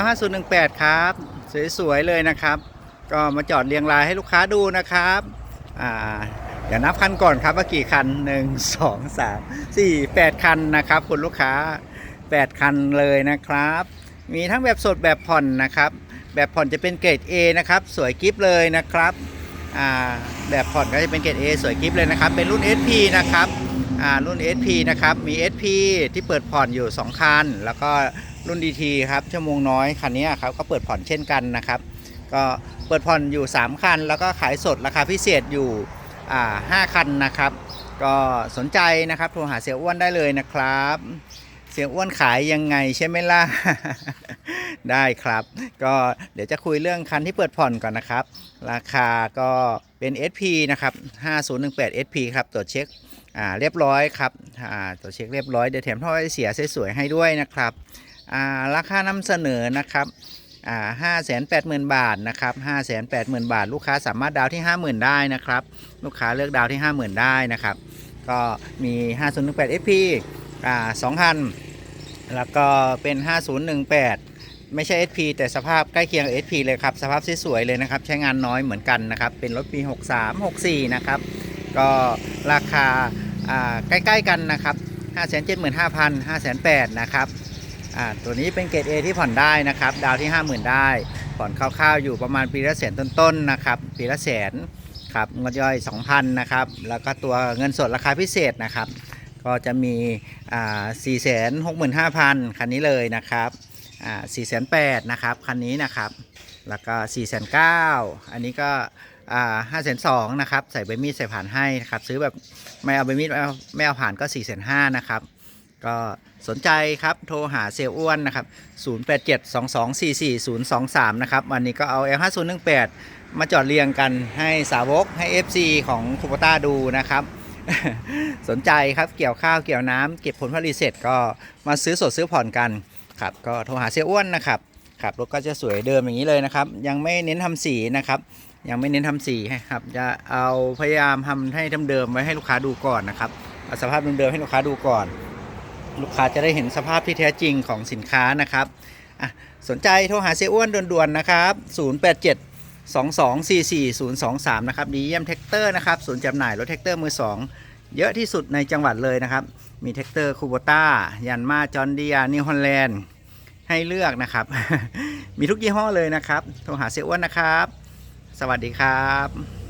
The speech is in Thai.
L5018 ครับ สวยๆเลยนะครับ ก็มาจอดเรียงรายให้ลูกค้าดูนะครับอ่าเดี๋ยวนับคันก่อนครับว่ากี่คัน 1 2 3 4 8 คันนะครับ คุณลูกค้า 8 คันเลยนะครับ มีทั้งแบบสดแบบผ่อนนะครับ แบบผ่อนจะเป็นเกรด A นะครับ สวยกิฟเลยนะครับอ่าแบบผ่อนก็จะเป็นเกรด A สวยกิฟเลยนะครับ เป็นรุ่น SP นะครับ รุ่น SP นะครับ มี SP ที่เปิดผ่อนอยู่ 2 คัน แล้วก็รุ่น DT ครับ ชั่วโมงน้อยคันนี้ครับ ก็เปิดผ่อนเช่นกันนะครับ ก็เปิดผ่อนอยู่ 3 คัน แล้วก็ขายสดราคาพิเศษอยู่อ่า5คันนะครับ ก็สนใจนะครับ โทรหาเสียอ้วนได้เลยนะครับ เสียอ้วนขายยังไงใช่ไหมล่ะ ได้ครับ ก็เดี๋ยวจะคุยเรื่องคันที่เปิดผ่อนก่อนนะครับ ราคาก็เป็น SP นะครับ5018 SP ครับตรวจเช็ค อ่าเรียบร้อยครับอ่าตรวเช็คเรียบร้อยเดี๋ยวแถมท่อไอเสียสวยๆให้ด้วยนะครับอ่าราคานำเสนอนะครับอ่าห้าแสนแปดหมื่นบาทนะครับห้าแสนแปดหมื่นบาท ลูกค้าสามารถดาวที่ห้าหมื่นได้นะครับลูกค้าเลือกดาวที่ห้าหมื่นได้นะครับก็มี5018 SP อ่าสองคันแล้วก็เป็น5018ไม่ใช่ SP แต่สภาพใกล้เคียง SP เลยครับ สภาพสวยๆเลยนะครับ ใช้งานน้อยเหมือนกันนะครับ เป็นรถปี 63 64 นะครับ ก็ราคา ใกล้ๆกันนะครับ575,000 5 0 8 0 0นะครับตัวนี้เป็นเกรด A ที่ผ่อนได้นะครับ ดาวที่ 50,000 ได้ ผ่อนคร่าวๆอยู่ประมาณปีละแสนต้นๆนะครับ ปีละแสนครับงดย่อย 2,000นะครับ แล้วก็ตัวเงินสดราคาพิเศษนะครับ ก็จะมีอ่า465,000 คันนี้เลยนะครับอ่า408,000นะครับ คันนี้นะครับ แล้วก็4 9 0 0 0อันนี้ก็ อ่า502,000นะครับ ใส่ใบมีดใส่ผ่านให้นะครับ ซื้อแบบไม่เอาใบมีดไม่เอาไม่เอาผ่านก็405,000นะครับ ก็สนใจครับโทรหาเซลอ้วนนะครับ0872244023 นะครับ วันนี้ก็เอา L5018 มาจอดเรียงกันให้สาวกให้ FC ของคูปต้าดูนะครับ สนใจครับเกี่ยวข้าวเกี่ยวน้ำเก็บผลผลิตเสร็จก็มาซื้อสดซื้อผ่อนกันครับก็โทรหาเสียอ้วนนะครับครับรถก็จะสวยเดิมอย่างนี้เลยนะครับ ยังไม่เน้นทำสีนะครับ ยังไม่เน้นทำสีครับ จะเอาพยายามทำให้เดิมๆไว้ให้ลูกค้าดูก่อนนะครับเอาสภาพเดิมๆให้ลูกค้าดูก่อน ลูกค้าจะได้เห็นสภาพที่แท้จริงของสินค้านะครับอะสนใจโทรหาเสียอ้วนด่วนๆนะครับ 087 2244 023 นะครับ ดีเยี่ยมแท็กเตอร์นะครับศูนย์จำหน่ายรถแท็กเตอร์มือ 2 เยอะที่สุดในจังหวัดเลยนะครับ มีแท็กเตอร์คูโบต้ายันมาจอนเดียนิวฮอลแลนด์ให้เลือกนะครับ มีทุกยี่ห้อเลยนะครับ โทรหาเสียอ้วนนะครับ สวัสดีครับ